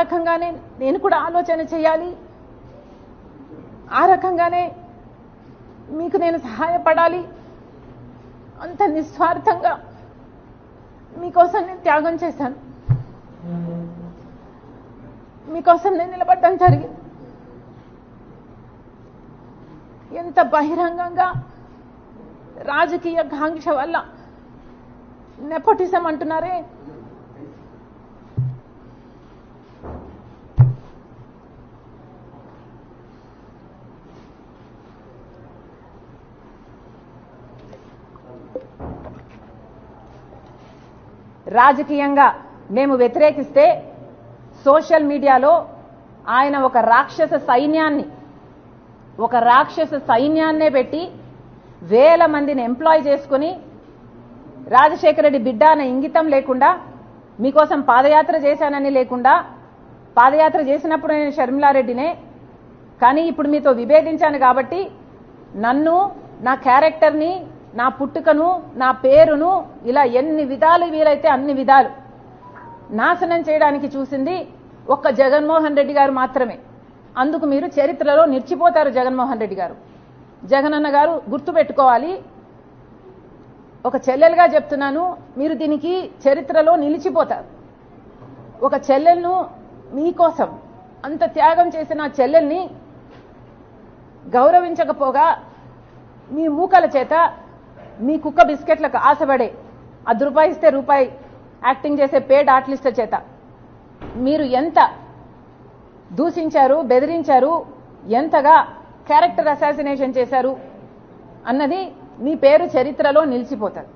రకంగానే నేను కూడా ఆలోచన చేయాలి. ఆ రకంగానే మీకు నేను సహాయపడాలి. అంత నిస్వార్థంగా మీకోసం నేను త్యాగం చేశాను. మీకోసం నేను నిలబడడం జరిగింది. ఎంత బహిరంగంగా రాజకీయ కాంక్ష వల్ల నెపోటిజం అంటున్నారే? రాజకీయంగా మేము వ్యతిరేకిస్తే సోషల్ మీడియాలో ఆయన ఒక రాక్షస సైన్యాన్ని ఒక రాక్షస సైన్యాన్నే పెట్టి వేల మందిని ఎంప్లాయ్ చేసుకుని రాజశేఖర రెడ్డి బిడ్డ అనే ఇంగితం లేకుండా మీకోసం పాదయాత్ర చేశానని లేకుండా పాదయాత్ర చేసినప్పుడు నేను షర్మిలారెడ్డినే కానీ ఇప్పుడు మీతో విభేదించాను కాబట్టి నన్ను నా క్యారెక్టర్ని నా పుట్టుకను నా పేరును ఇలా ఎన్ని విధాలు వీలైతే అన్ని విధాలు నాశనం చేయడానికి చూసింది ఒక్క జగన్మోహన్ రెడ్డి గారు మాత్రమే. అందుకు మీరు చరిత్రలో నిలిచిపోతారు జగన్మోహన్ రెడ్డి గారు. జగనన్న గారు గుర్తుపెట్టుకోవాలి. ఒక చెల్లెలుగా చెప్తున్నాను మీరు దీనికి చరిత్రలో నిలిచిపోతారు. ఒక చెల్లెలను మీకోసం అంత త్యాగం చేసిన చెల్లెల్ని గౌరవించకపోగా మీ మూకల చేత మీ కుక్క బిస్కెట్లకు ఆశపడే అది రూపాయి ఇస్తే రూపాయి యాక్టింగ్ చేసే పేడ్ ఆర్టిస్టుల చేత. మీరు ఎంత దూషించారు బెదిరించారు ఎంతగా క్యారెక్టర్ అసాసినేషన్ చేశారు అన్నది మీ పేరు చరిత్రలో నిలిచిపోతుంది.